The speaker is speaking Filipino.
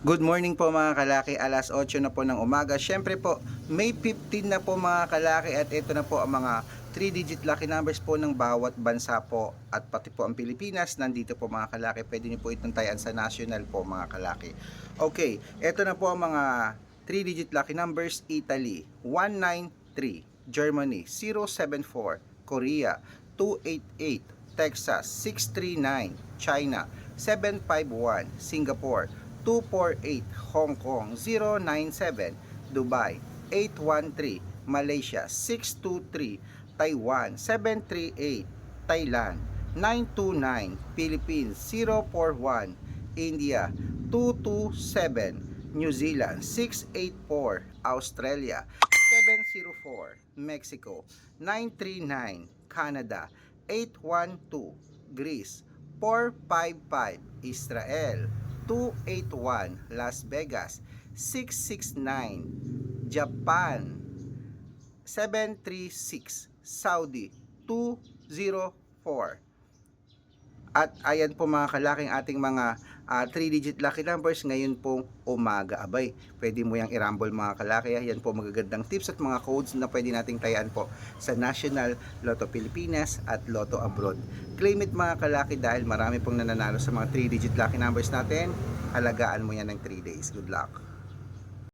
Good morning po mga kalaki, alas 8 na po ng umaga. Siyempre po, May 15 na po mga kalaki at ito na po ang mga 3-digit lucky numbers po ng bawat bansa po at pati po ang Pilipinas. Nandito po mga kalaki, pwede niyo po itong tayan sa national po mga kalaki. Okay, ito na po ang mga 3-digit lucky numbers. Italy, 193. Germany, 074. Korea, 288. Texas, 639. China, 751. Singapore, 248 Hong Kong 097 Dubai 813 Malaysia 623 Taiwan 738 Thailand 929 Philippines 041 India 227 New Zealand 684 Australia 704 Mexico 939 Canada 812 Greece 455 Israel 281 Las Vegas 669 Japan 736 Saudi 204 at ayan po mga kalaking ating mga 3-digit lucky numbers ngayon pong umaga. Abay, pwede mo yung i-rumble mga kalaki. Yan po magagandang tips at mga codes na pwede nating tayaan po sa National Lotto Pilipinas at Lotto Abroad. Claim it mga kalaki dahil marami pong nananalo sa mga 3-digit lucky numbers natin. Halagaan mo yan ng 3 days. Good luck!